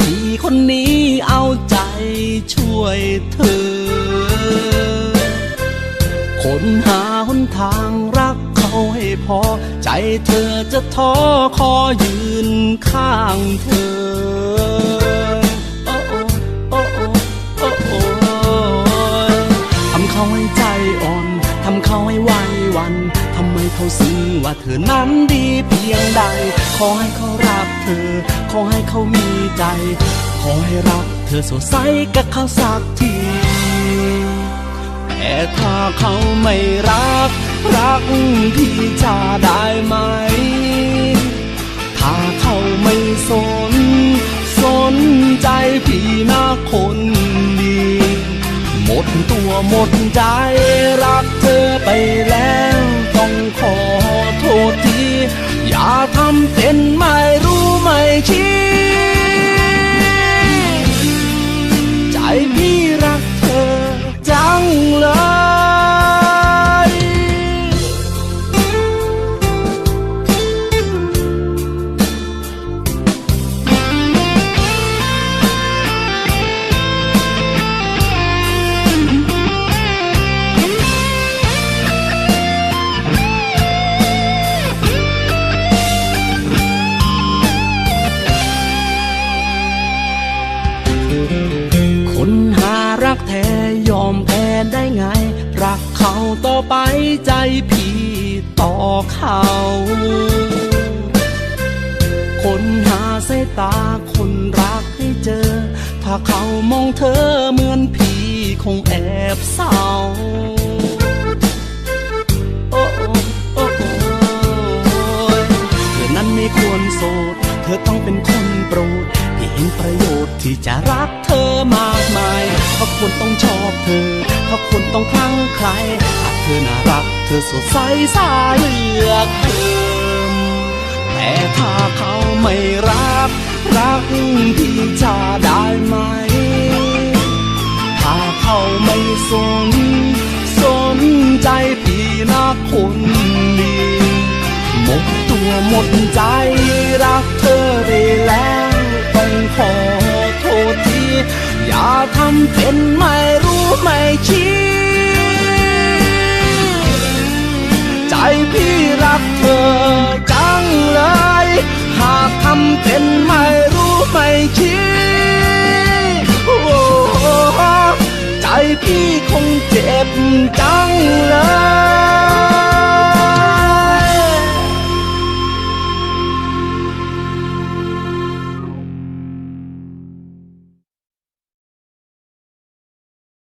พี่คนนี้เอาใจช่วยเธอ คนหาหนทางรักเขาให้พอ ใจเธอจะท้อขอยืนข้างเธอทำเขาให้ใจอ่อน ทำเขาให้ไหววัน ทำไมเขาซึ้งว่าเธอนั้นดีเพียงใด ขอให้เขา เธอ ขอให้เขามีใจ ขอให้รักเธอสดใสกับเขาสักที แต่ถ้าเขาไม่รัก รักพี่จะได้ไหม ถ้าเขาไม่สน สนใจพี่นะคนดี หมดตัวหมดใจรักเธอไปแล้ว ต้องขอโทษทีอย่าทำ ไง รักเขาต่อไปใจพี่ต่อเขา คนหาสายตาคนรักให้เจอ ถ้าเขามองเธอเหมือนพี่คงแอบเศร้า ที่จะรักเธอมากมายเพราะควรต้องชอบเธอเพราะควรต้องคลั่งใครหากเธอน่ารัก เธอสดใสสายเลือกเติมแต่ถ้าเขาไม่รัก รักพี่จะได้ไหม ถ้าเขาไม่สน สนใจพี่นะคนดีหมดตัวหมดใจรักเธอไปแล้ว ต้องขอโทษที อย่าทำเป็นไม่รู้ไม่ชี้ ใจพี่รักเธอจังเลย หากทำเป็นไม่รู้ไม่ชี้โอ้โหใจพี่คงเจ็บจัง